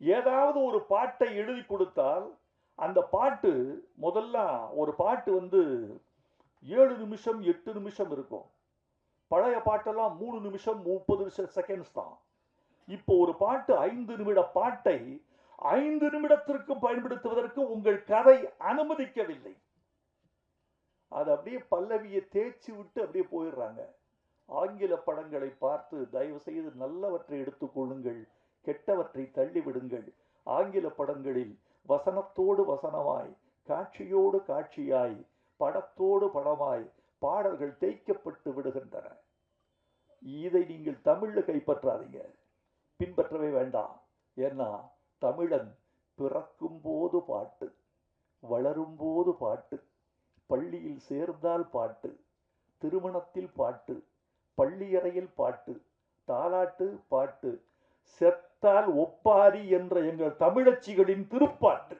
ஏதாவது ஒரு பாட்டை எழுதி கொடுத்தால் அந்த பாட்டு முதல்ல ஒரு பாட்டு வந்து ஏழு நிமிஷம் எட்டு நிமிஷம் இருக்கும். பழைய பாட்டெல்லாம் மூணு நிமிஷம் முப்பது நிமிஷம் செகண்ட்ஸ் தான். இப்போ ஒரு பாட்டு ஐந்து நிமிட பாட்டை ஐந்து நிமிடத்திற்கு பயன்படுத்துவதற்கு உங்கள் கதை அனுமதிக்கவில்லை. அது அப்படியே பல்லவியை தேய்ச்சி விட்டு அப்படியே போயிடுறாங்க. ஆங்கில படங்களை பார்த்து தயவு செய்து நல்லவற்றை எடுத்துக்கொள்ளுங்கள் கெட்டவற்றை தள்ளிவிடுங்கள். ஆங்கில படங்களில் வசனத்தோடு வசனமாய் காட்சியோடு காட்சியாய் படத்தோடு படமாய் பாடல்கள் தேய்க்கப்பட்டு விடுகின்றன. இதை நீங்கள் தமிழில் கைப்பற்றாதீங்க. பின்பற்றவே வேண்டாம். ஏன்னா தமிழன் பிறக்கும் போது பாட்டு வளரும் போது பாட்டு பள்ளியில் சேர்ந்தால் பாட்டு திருமணத்தில் பாட்டு பள்ளியறையில் பாட்டு தாலாட்டு பாட்டு செத்தால் ஒப்பாரி என்ற எங்கள் தமிழச்சிகளின் திருப்பாட்டு.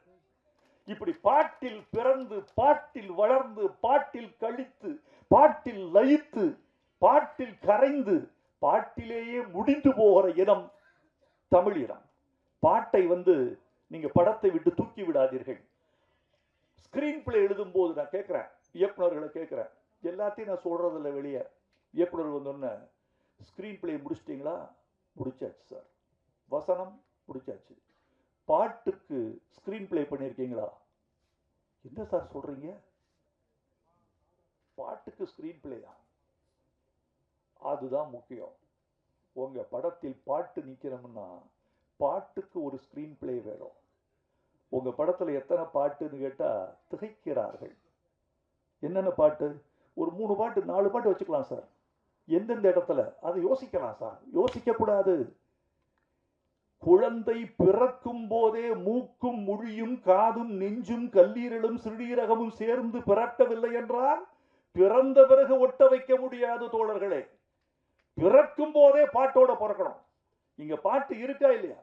இப்படி பாட்டில் பிறந்து பாட்டில் வளர்ந்து பாட்டில் கழித்து பாட்டில் லயித்து பாட்டில் கரைந்து பாட்டிலேயே முடிந்து போகிற இனம் தமிழ் பாட்டை வந்து நீங்க படத்தை விட்டு தூக்கி விடாதீர்கள். ஸ்கிரீன் பிளே எழுதும் போது நான் கேட்குறேன் இயக்குனர்களை கேட்குறேன். எல்லாத்தையும் நான் சொல்றதில்ல வெளியே. இயக்குனர் வந்தோடனே ஸ்க்ரீன் பிளே முடிச்சிட்டிங்களா? முடிச்சாச்சு சார். வசனம் பிடிச்சாச்சு பாட்டுக்கு ஸ்க்ரீன் பிளே பண்ணியிருக்கீங்களா என்ன சார் சொல்கிறீங்க பாட்டுக்கு ஸ்கிரீன் பிளேயா அதுதான் முக்கியம். உங்கள் படத்தில் பாட்டு நிற்கிறோம்னா பாட்டுக்கு ஒரு ஸ்க்ரீன் பிளே வேணும். உங்கள் படத்தில் எத்தனை பாட்டுன்னு கேட்டால் திகைக்கிறார்கள். என்னென்ன பாட்டு? ஒரு மூணு பாட்டு நாலு பாட்டு வச்சுக்கலாம் சார் எந்தெந்த இடத்துல? அதை யோசிக்கலாம் சார் யோசிக்கக்கூடாது. குழந்தை பிறக்கும் போதே மூக்கும் மொழியும் காதும் நெஞ்சும் கல்லீரலும் சிறுநீரகமும் சேர்ந்து பிறக்கவில்லை என்றால் பிறந்த பிறகு ஒட்ட வைக்க முடியாது தோழர்களே. பிறக்கும் போதே பாட்டோட பிறக்கணும். இங்க பாட்டு இருக்கா இல்லையா?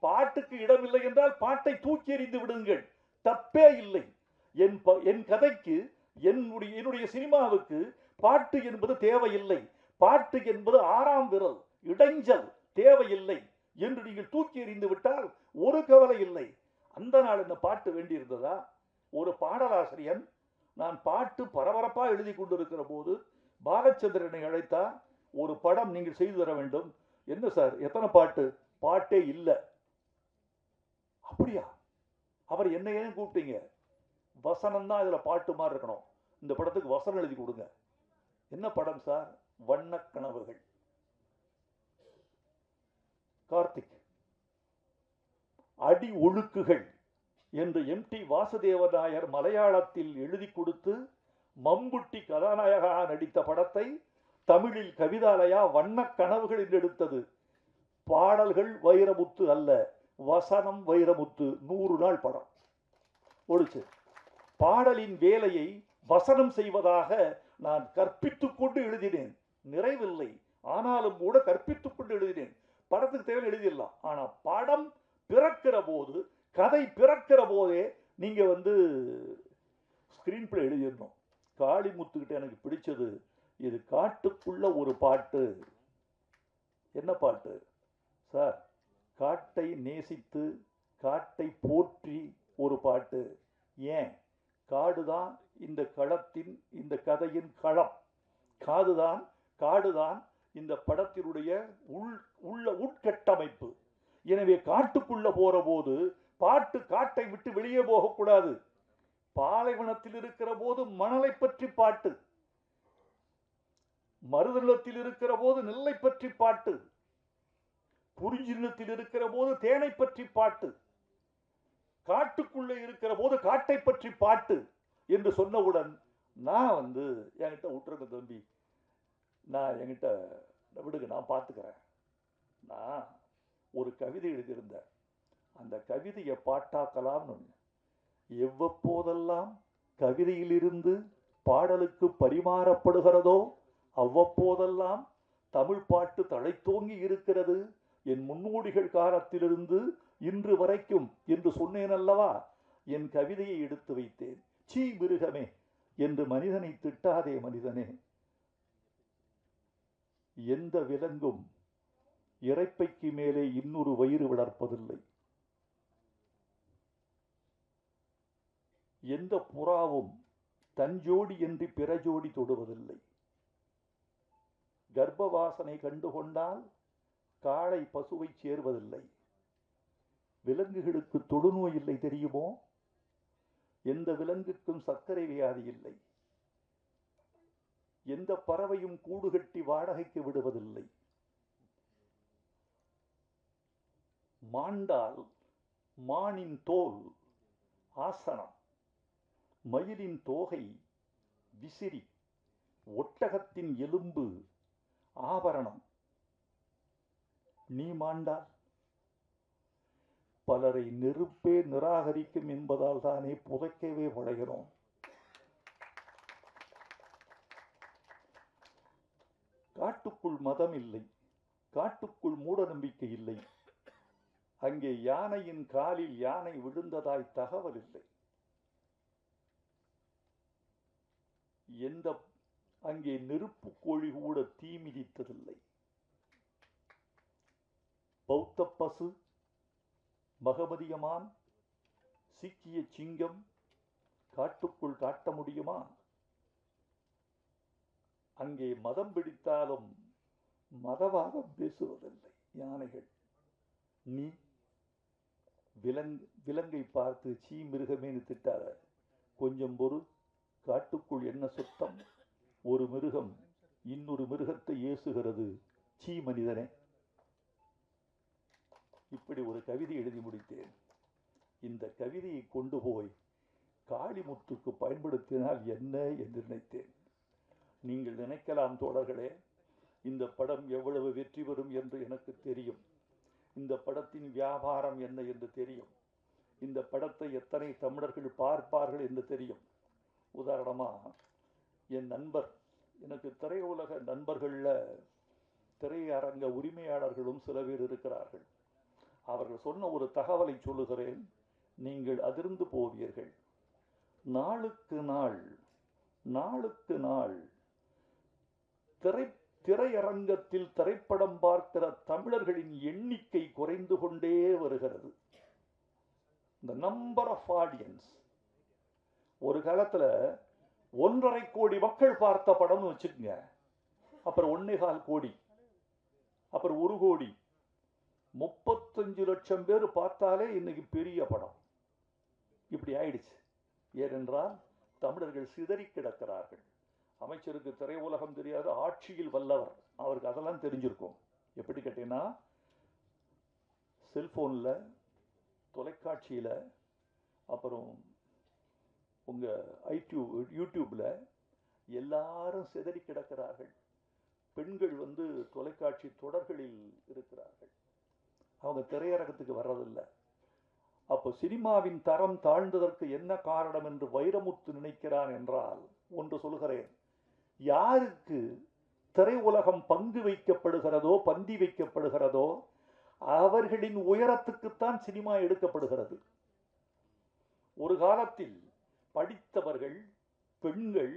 பாட்டுக்கு இடமில்லை என்றால் பாட்டை தூக்கி எறிந்து விடுங்கள். தப்பே இல்லை. என் ப- என் கதைக்கு என்னுடைய என்னுடைய சினிமாவுக்கு பாட்டு என்பது தேவையில்லை. பாட்டு என்பது ஆறாம் விரல் இடைஞ்சல் தேவையில்லை. என்று நீங்கள் தூக்கி எறிந்து விட்டால் ஒரு கவலை இல்லை. அந்த நாள் இந்த பாட்டு வேண்டியிருந்ததா? ஒரு பாடலாசிரியன் நான் பாட்டு பரபரப்பாக எழுதி கொண்டிருக்கிற போது பாலச்சந்திரனை அழைத்தா ஒரு படம் நீங்கள் செய்து தர வேண்டும். என்ன சார்? எத்தனை பாட்டு? பாட்டே இல்லை. அப்படியா? அவர் என்ன ஏன் கூப்பிட்டீங்க? வசனம் தான் இதுல பாட்டு மாதிரி இருக்கணும். இந்த படத்துக்கு வசனம் எழுதி கொடுங்க. என்ன படம் சார்? வண்ணக் கனவுகள். கார்த்திக். அடி ஒழுக்குகள் என்று எம் டி வாசுதேவநாயர் மலையாளத்தில் எழுதி கொடுத்து மம்புட்டி கதாநாயகா நடித்த படத்தை தமிழில் கவிதாலயா வண்ணக் கனவுகள் என்று எடுத்தது. பாடல்கள் வைரமுத்து அல்ல வசனம் வைரமுத்து நூறு நாள் படம். ஒழிச்சு பாடலின் வேலையை வசனம் செய்வதாக நான் கற்பித்துக்கொண்டு எழுதினேன். நிறைவில்லை ஆனாலும் கூட கற்பித்துக்கொண்டு எழுதினேன். படத்துக்கு தேவை எழுதிடலாம். ஆனால் படம் பிறக்கிற போது கதை பிறக்கிற போதே நீங்கள் வந்து ஸ்க்ரீன் பிளே எழுதிடணும். காளிமுத்துக்கிட்ட எனக்கு பிடிச்சது இது காட்டுக்குள்ள ஒரு பாட்டு. என்ன பாட்டு? சார் காட்டை நேசித்து காட்டை போற்றி ஒரு பாட்டு. ஏன்? காடுதான் இந்த களத்தின் இந்த கதையின் களம். காதுதான் காடுதான் இந்த படத்தினுடைய உள் உள்ள உட்கட்டமைப்பு. எனவே காட்டுக்குள்ள போற போது பாட்டு காட்டை விட்டு வெளியே போகக்கூடாது. பாலைவனத்தில் இருக்கிற போது மணலை பற்றி பாட்டு. மருதநிலத்தில் இருக்கிற போது நெல்லை பற்றி பாட்டு. குறிஞ்சி நிலத்தில் இருக்கிற போது தேனை பற்றி பாட்டு. காட்டுக்குள்ளே இருக்கிற போது காட்டை பற்றி பாட்டு என்று சொன்னவுடன் நான் வந்து என்கிட்ட விட்டுருங்க தம்பி. நான் என்கிட்ட விடுங்க நான் பார்த்துக்கிறேன். நான் ஒரு கவிதை எழுதியிருந்தேன். அந்த கவிதையை பாட்டாக்கலாம்னு எவ்வப்போதெல்லாம் கவிதையிலிருந்து பாடலுக்கு பரிமாறப்படுகிறதோ அவ்வப்போதெல்லாம் தமிழ் பாட்டு தழைத்தோங்கி இருக்கிறது. என் முன்னோடிகள் காலத்திலிருந்து இன்று வரைக்கும் என்று சொன்னேன் அல்லவா என் கவிதையை எடுத்து வைத்தேன். சீ மிருகமே என்று மனிதனை திட்டாதே மனிதனே. எந்த விலங்கும் இறைப்பைக்கு மேலே இன்னொரு வயிறு வளர்ப்பதில்லை. எந்த புறாவும் தஞ்சோடி என்று பிற ஜோடி தொடுவதில்லை. கர்ப்பவாசனை கண்டுகொண்டால் காளை பசுவை சேர்வதில்லை. விலங்குகளுக்கு தொடுநோய் இல்லை தெரியுமோ? எந்த விலங்குக்கும் சர்க்கரை வியாதி இல்லை. எந்த பறவையும் கூடு கட்டி வாடகைக்கு விடுவதில்லை. மாண்டால் மானின் தோல் ஆசனம் மயிலின் தோகை விசிறி ஒட்டகத்தின் எலும்பு ஆபரணம். நீ மாண்டால். பலரை நெருப்பே நிராகரிக்கும் என்பதால் தானே புதைக்கவே பழகிறோம் காட்டுக்குள் மதம் இல்லை காட்டுக்குள் மூட நம்பிக்கை இல்லை. அங்கே யானையின் காலில் யானை விழுந்ததாய் தகவல் இல்லை எந்த அங்கே நெருப்பு கோழி கூட தீ மிதித்ததில்லை. பௌத்த பசு மகமதியமான் சீக்கிய சிங்கம் காட்டுக்குள் காட்ட முடியுமா? அங்கே மதம் பிடித்தாலும் மதவாதம் பேசுவதில்லை யானைகள். நீ விலங் விலங்கை பார்த்து சீ மிருகமேனு திட்டாத. கொஞ்சம் பொறு காட்டுக்குள் என்ன சுத்தம்? ஒரு மிருகம் இன்னொரு மிருகத்தை ஏசுகிறது. சீ மனிதனே. இப்படி ஒரு கவிதை எழுதி முடித்தேன். இந்த கவிதையை கொண்டு போய் காளிமுத்துக்கு பயன்படுத்தினால் என்ன என்று நினைத்தேன். நீங்கள் நினைக்கலாம் தோழர்களே இந்த படம் எவ்வளவு வெற்றி பெறும் என்று எனக்கு தெரியும். இந்த படத்தின் வியாபாரம் என்ன என்று தெரியும். இந்த படத்தை எத்தனை தமிழர்கள் பார்ப்பார்கள் என்று தெரியும். உதாரணமாக என் நண்பர் எனக்கு திரையுலக நண்பர்களில் திரையரங்க உரிமையாளர்களும் சில பேர் இருக்கிறார்கள். அவர்கள் சொன்ன ஒரு தகவலை சொல்லுகிறேன். நீங்கள் அதிர்ந்து போவீர்கள். நாளுக்கு நாள் நாளுக்கு நாள் திரை திரையரங்கத்தில் திரைப்படம் பார்க்கிற தமிழர்களின் எண்ணிக்கை குறைந்து கொண்டே வருகிறது. இந்த நம்பர் ஆஃப் ஆடியன்ஸ் ஒரு காலத்தில் ஒன்றரை கோடி மக்கள் பார்த்த படம்னு வச்சுக்கோங்க. அப்புறம் ஒன்னே கால் கோடி. அப்புறம் ஒரு கோடி. முப்பத்தஞ்சு லட்சம் பேர் பார்த்தாலே இன்னைக்கு பெரிய படம். இப்படி ஆயிடுச்சு. ஏனென்றால் தமிழர்கள் சிதறி கிடக்கிறார்கள் அமைச்சருக்கு திரை உலகம் தெரியாது ஆட்சியில் வல்லவர். அவருக்கு அதெல்லாம் தெரிஞ்சிருக்கும். எப்படி கேட்டீங்கன்னா செல்ஃபோனில் தொலைக்காட்சியில் அப்புறம் உங்கள் ஐடியூப் யூடியூப்பில் எல்லாரும் சிதறி கிடக்கிறார்கள். பெண்கள் வந்து தொலைக்காட்சி தொடர்களில் இருக்கிறார்கள். அவங்க திரையரங்கத்துக்கு வர்றதில்லை. அப்போ சினிமாவின் தரம் தாழ்ந்ததற்கு என்ன காரணம் என்று வைரமுத்து நினைக்கிறான் என்றால் ஒன்று சொல்கிறேன் யாருக்கு திரையுலகம் பங்கு வைக்கப்படுகிறதோ பந்தி வைக்கப்படுகிறதோ அவர்களின் உயரத்துக்குத்தான் சினிமா எடுக்கப்படுகிறது. ஒரு காலத்தில் படித்தவர்கள் பெண்கள்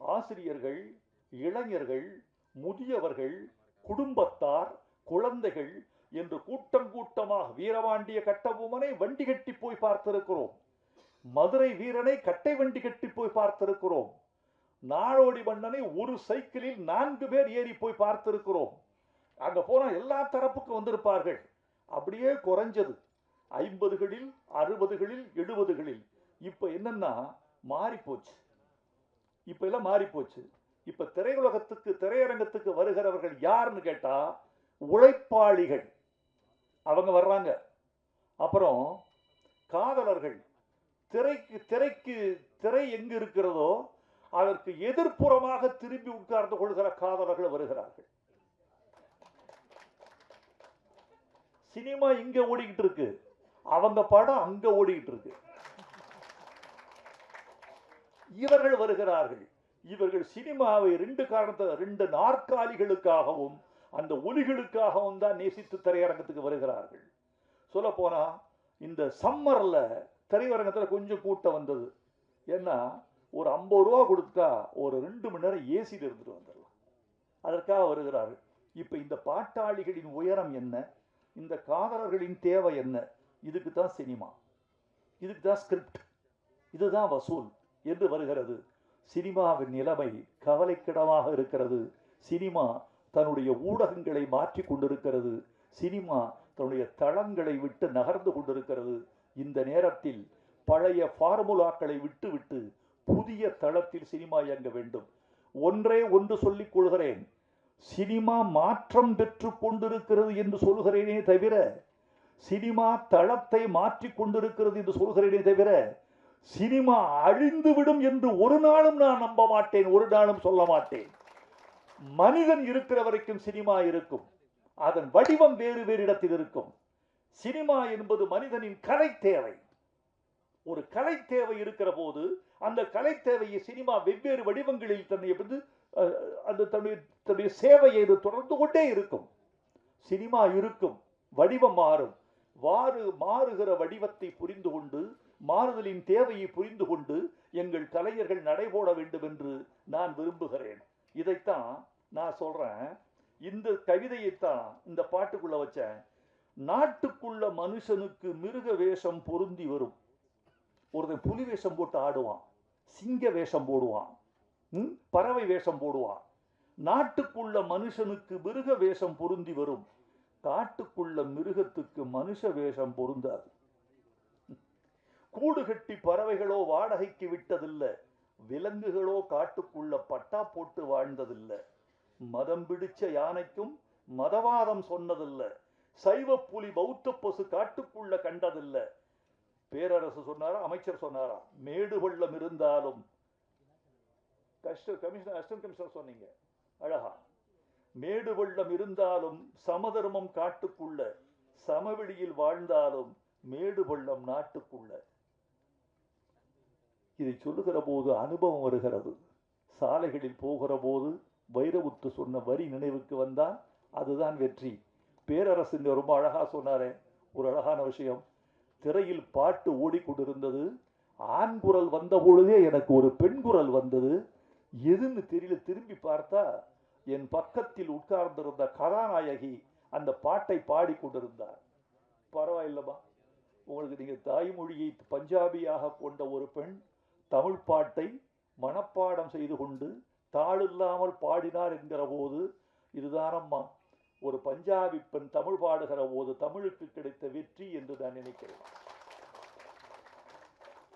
ஆசிரியர்கள் இளைஞர்கள் முதியவர்கள் குடும்பத்தார் குழந்தைகள் என்று கூட்டம் கூட்டமாக வீரவாண்டிய கட்டபொம்மனை வண்டி கட்டி போய் பார்த்திருக்கிறோம். மதுரை வீரனை கட்டை வண்டி கட்டி போய் பார்த்திருக்கிறோம். நாடோடி மன்னனை ஒரு சைக்கிளில் நான்கு பேர் ஏறி போய் பார்த்திருக்கிறோம். அங்கே போனால் எல்லா தரப்புக்கும் வந்திருப்பார்கள். அப்படியே குறைஞ்சது. ஐம்பதுகளில் அறுபதுகளில் எழுபதுகளில். இப்போ என்னன்னா மாறிப்போச்சு. இப்போ எல்லாம் மாறிப்போச்சு. இப்போ திரையுலகத்துக்கு திரையரங்கத்துக்கு வருகிறவர்கள் யாருன்னு கேட்டால் உழைப்பாளிகள். அவங்க வர்றாங்க. அப்புறம் காதலர்கள். திரைக்கு திரைக்கு திரை எங்கு இருக்கிறதோ அதற்கு எதிர்ப்புறமாக திரும்பி உட்கார்ந்து கொள்கிற காதலர்கள் வருகிறார்கள். சினிமா இங்க ஓடிக்கிட்டு இருக்கு. அவங்க படம் அங்க ஓடிக்கிட்டு இருக்கு. இவர்கள் வருகிறார்கள். இவர்கள் சினிமாவை ரெண்டு காரணத்தை ரெண்டு நாற்காலிகளுக்காகவும் அந்த ஒலிகளுக்காகவும் தான் நேசித்து திரையரங்கத்துக்கு வருகிறார்கள். சொல்ல போனா இந்த சம்மரில் திரையரங்கத்தில் கொஞ்சம் கூட்டம் வந்தது. ஏன்னா ஒரு ஐம்பது ரூபா கொடுத்தா ஒரு ரெண்டு மணி நேரம் ஏசியில் இருந்துட்டு வந்துடலாம். அதற்காக வருகிறார் இப்போ இந்த பாட்டாளிகளின் உயரம் என்ன? இந்த காதலர்களின் தேவை என்ன? இதுக்கு தான் சினிமா. இதுக்கு தான் ஸ்கிரிப்ட் இதுதான் வசூல் என்று வருகிறது. சினிமாவின் நிலைமை கவலைக்கிடமாக இருக்கிறது. சினிமா தன்னுடைய ஊடகங்களை மாற்றி கொண்டிருக்கிறது. சினிமா தன்னுடைய தளங்களை விட்டு நகர்ந்து கொண்டிருக்கிறது. இந்த நேரத்தில் பழைய ஃபார்முலாக்களை விட்டுவிட்டு புதிய தளத்தில் சினிமா இயங்க வேண்டும். ஒன்றே ஒன்று சொல்லிக் கொள்கிறேன். சினிமா மாற்றம் பெற்று கொண்டிருக்கிறது என்று சொல்கிறேனே தவிர சினிமா தளத்தை மாற்றி கொண்டிருக்கிறது என்று சொல்கிறேனே தவிர சினிமா அழிந்துவிடும் என்று ஒரு நாளும் நான் நம்ப மாட்டேன் ஒரு நாளும் சொல்ல மாட்டேன். மனிதன் இருக்கிற வரைக்கும் சினிமா இருக்கும். அதன் வடிவம் வேறு வேறு இடத்தில் இருக்கும். சினிமா என்பது மனிதனின் கலை தேவை. ஒரு கலை தேவை இருக்கிற போது அந்த கலை தேவையை சினிமா வெவ்வேறு வடிவங்களில் தன்னை வந்து அந்த தன்னுடைய தன்னுடைய சேவையை இது தொடர்ந்து கொண்டே இருக்கும். சினிமா இருக்கும் வடிவம் மாறும். வாறு மாறுகிற வடிவத்தை புரிந்து கொண்டு மாறுதலின் தேவையை புரிந்து கொண்டு எங்கள் கலைஞர்கள் நடைபோட வேண்டும் என்று நான் விரும்புகிறேன். இதைத்தான் நான் சொல்கிறேன் இந்த கவிதையைத்தான் இந்த பாட்டுக்குள்ளே வச்சேன். நாட்டுக்குள்ள மனுஷனுக்கு மிருக வேஷம் பொருந்தி வரும். ஒருத்தன் புலி வேஷம் போட்டு ஆடுவான் சிங்க வேஷம் போடுவான் பறவை வேஷம் போடுவான். நாட்டுக்குள்ள மனுஷனுக்கு மிருக வேஷம் பொருந்தி வரும். காட்டுக்குள்ள மிருகத்துக்கு மனுஷ வேஷம் பொருந்தாது. கூடு கட்டி பறவைகளோ வாடகைக்கு விட்டதில்லை. விலங்குகளோ காட்டுக்குள்ள பட்டா போட்டு வாழ்ந்ததில்ல. மதம் பிடிச்ச யானைக்கும் மதவாதம் சொன்னதில்லை. சைவ புலி பௌத்த பசு காட்டுக்குள்ள கண்டதில்லை. பேரரசு சொன்னாரா அமைச்சர் சொன்னாரா? மேடு பள்ளம் இருந்தாலும். கஷ்ட கமிஷனர் அசிஸ்டன்ட் கமிஷனர் சொன்னீங்க. அழகா. மேடு பள்ளம் இருந்தாலும் சமதர்மம் காட்டுக்குள்ள சமவெளியில் வாழ்ந்தாலும் மேடு பள்ளம் நாட்டுக்குள்ள. இதை சொல்லுகிற போது அனுபவம் வருகிறது. சாலைகளில் போகிற போது வைரமுத்து சொன்ன வரி நினைவுக்கு வந்தால் அதுதான் வெற்றி. பேரரசு ரொம்ப அழகா சொன்னாரே. ஒரு அழகான விஷயம். திரையில் பாட்டு ஓடிக்கொண்டிருந்தது. ஆண் குரல் வந்த பொழுதே எனக்கு ஒரு பெண் குரல் வந்தது. எதுன்னு தெரியல. திரும்பி பார்த்தா என் பக்கத்தில் உட்கார்ந்திருந்த கதாநாயகி அந்த பாட்டை பாடிக்கொண்டிருந்தார். பரவாயில்லம்மா. உங்களுக்கு நீங்கள் தாய்மொழியை பஞ்சாபியாக கொண்ட ஒரு பெண் தமிழ் பாட்டை மனப்பாடம் செய்து கொண்டு தாளில்லாமல் பாடினார் என்கிற போது இதுதானம்மா ஒரு பஞ்சாபி பெண் தமிழ் பாடுகிற போது தமிழுக்கு கிடைத்த வெற்றி என்று நான் நினைக்கிறேன்.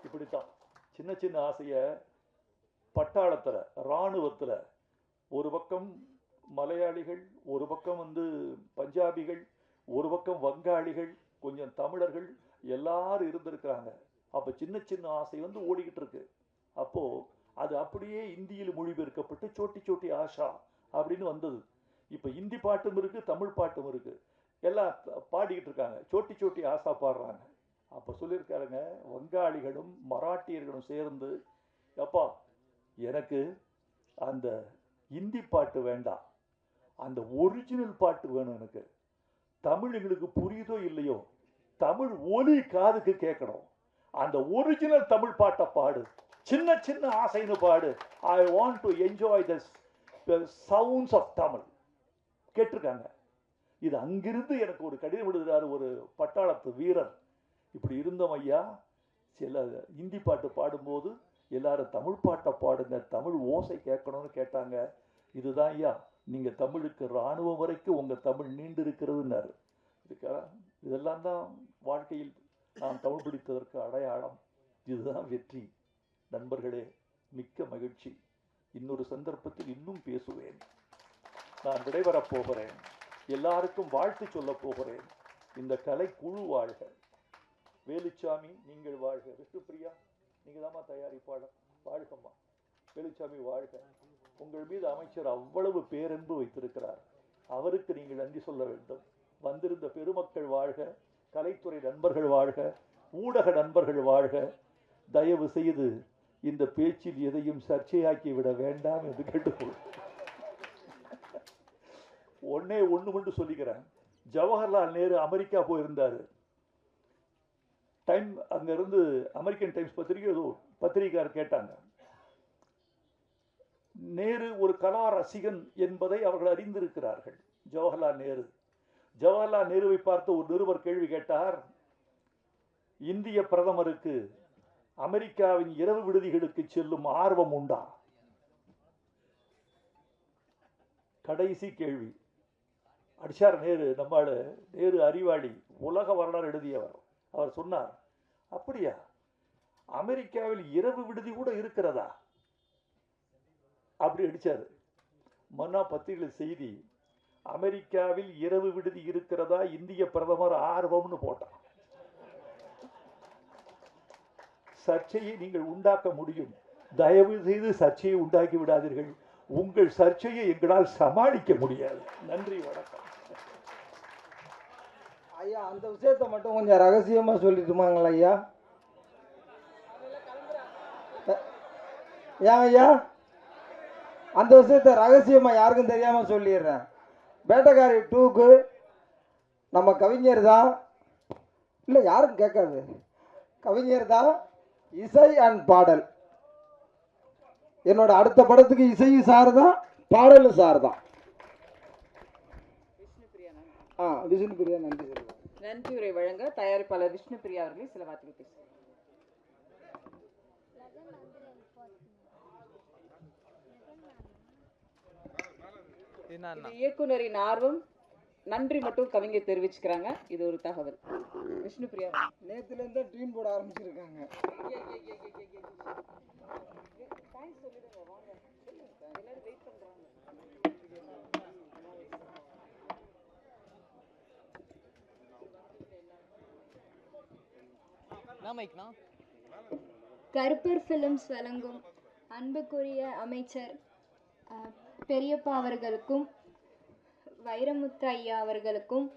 இப்படித்தான். சின்ன சின்ன ஆசையை பட்டாளத்தில் இராணுவத்தில் ஒரு பக்கம் மலையாளிகள் ஒரு பக்கம் வந்து பஞ்சாபிகள் ஒரு பக்கம் வங்காளிகள் கொஞ்சம் தமிழர்கள் எல்லாரும் இருந்திருக்கிறாங்க. அப்போ சின்ன சின்ன ஆசை வந்து ஓடிக்கிட்டு இருக்கு. அப்போது அது அப்படியே இந்தியில் மொழிபெயர்க்கப்பட்டு சோட்டி சோட்டி ஆஷா அப்படின்னு வந்தது. இப்போ இந்தி பாட்டும் இருக்குது தமிழ் பாட்டும் இருக்குது எல்லாம் பாடிக்கிட்டு இருக்காங்க. சோட்டி சோட்டி ஆசா பாடுறாங்க. அப்போ சொல்லியிருக்காருங்க வங்காளிகளும் மராட்டியர்களும் சேர்ந்து எப்பா எனக்கு அந்த இந்தி பாட்டு வேண்டாம். அந்த ஒரிஜினல் பாட்டு வேணும் எனக்கு. தமிழ் எங்களுக்கு புரியுதோ இல்லையோ தமிழ் ஒலி காதுக்கு கேட்கணும். அந்த ஒரிஜினல் தமிழ் பாட்டை பாடு. சின்ன சின்ன ஆசைன்னு பாடு. I want to enjoy the sounds of Tamil கேட்டிருக்காங்க. இது அங்கிருந்து எனக்கு ஒரு கடிதம் விடுகிறார் ஒரு பட்டாளத்து வீரர். இப்படி இருந்தோம் ஐயா. சில இந்தி பாட்டு பாடும்போது எல்லாரும் தமிழ் பாட்டை பாடுங்க தமிழ் ஓசை கேட்கணும்னு கேட்டாங்க. இதுதான் ஐயா. நீங்கள் தமிழுக்கு இராணுவம் வரைக்கும் உங்கள் தமிழ் நீண்டு இருக்கிறதுன்னாரு இதுக்கா இதெல்லாம் தான் வாழ்க்கையில் நான் தமிழ் பிடித்ததற்கு அடையாளம். இதுதான் வெற்றி. நண்பர்களே மிக்க மகிழ்ச்சி. இன்னொரு சந்தர்ப்பத்தில் இன்னும் பேசுவேன். நான் விடைபெறப் போகிறேன். எல்லாருக்கும் வாழ்த்து சொல்லப் போகிறேன். இந்த கலை குழு வாழ்க. வேலுச்சாமி நீங்கள் வாழ்க. விஷ்ணுபிரியா நீங்கள் தாம்மா தயாரிப்பாளர். வாழ்கம்மா. வேலுச்சாமி வாழ்க. உங்கள் மீது அமைச்சர் அவ்வளவு பேரன்பு வைத்திருக்கிறார். அவருக்கு நீங்கள் நன்றி சொல்ல வேண்டும். வந்திருந்த பெருமக்கள் வாழ்க. கலைத்துறை நண்பர்கள் வாழ்க. ஊடக நண்பர்கள் வாழ்க. தயவு செய்து இந்த பேச்சில் எதையும் சர்ச்சையாக்கி விட வேண்டாம் என்று கேட்டுக்கொள்கிறேன் ஒன்னே ஒன்று மட்டும் சொல்லிக்கிறேன். ஜவஹர்லால் நேரு அமெரிக்கா போயிருந்தார். டைம் அங்கேருந்து அமெரிக்கன் டைம்ஸ் பத்திரிகை ஏதோ பத்திரிகையார் கேட்டாங்க. நேரு ஒரு கலா ரசிகன் என்பதை அவர்கள் அறிந்திருக்கிறார்கள். ஜவஹர்லால் நேரு. ஜவஹர்லால் நேருவை பார்த்து ஒரு நிருபர் கேள்வி கேட்டார். இந்திய பிரதமருக்கு அமெரிக்காவின் இரவு விடுதிகளுக்கு செல்லும் ஆர்வம் உண்டா? கடைசி கேள்வி. அடிச்சார் நேரு நம்மால் நேரு அறிவாளி உலக வரலாறு எழுதியவர். அவர் சொன்னார் அப்படியா? அமெரிக்காவில் இரவு விடுதி கூட இருக்கிறதா? அப்படி அடிச்சாரு. மன்னா பத்திரிகை செய்தி அமெரிக்காவில் இரவு விடுதி இருக்கிறதா? இந்திய பிரதமர் ஆர்வம்னு போட்டான். சர்ச்சையை நீங்கள் உண்டாக்க முடியும். தயவு செய்து சர்ச்சையை உண்டாக்கி விடாதீர்கள். உங்கள் சர்ச்சையை எங்களால் சமாளிக்க முடியாது. நன்றி வணக்கம். ஐயா அந்த விஷயத்தை மட்டும் கொஞ்சம் ரகசியமா சொல்லிட்டுமாங்களா ஐயா? ஏன் ஐயா அந்த விஷயத்த ரகசியமா யாருக்கும் தெரியாம சொல்லிடுறேன். வேட்டைக்காரி டூக்கு நம்ம கவிஞர் தான். இல்லை யாரும் கேட்காது. கவிஞர் தான் இசை அண்ட் பாடல். என்னோட அடுத்த படத்துக்கு இசையும் சார் தான் பாடலும் சார் தான். ஆ விஷ்ணு பிரியா நன்றி நன்றி உரை வழங்க தயாரிப்பாளர் விஷ்ணுபிரியா அவர்களே சில வார்த்தைகள் பேசுகிறார் இது இயக்குனரின் ஆர்வம் நன்றி மட்டும் கவிஞர் தெரிவிச்சுக்கிறாங்க இது ஒரு தகவல் விஷ்ணுபிரியா நேற்றுலேருந்து ட்ரீம் போட ஆரம்பிச்சிருக்காங்க கருப்பர் ஃபிலிம்ஸ் வழங்கும் அன்புக்குரிய அமைச்சர் அஹ், பெரியப்பா அவர்களுக்கும் வைரமுத்து ஐயா அவர்களுக்கும்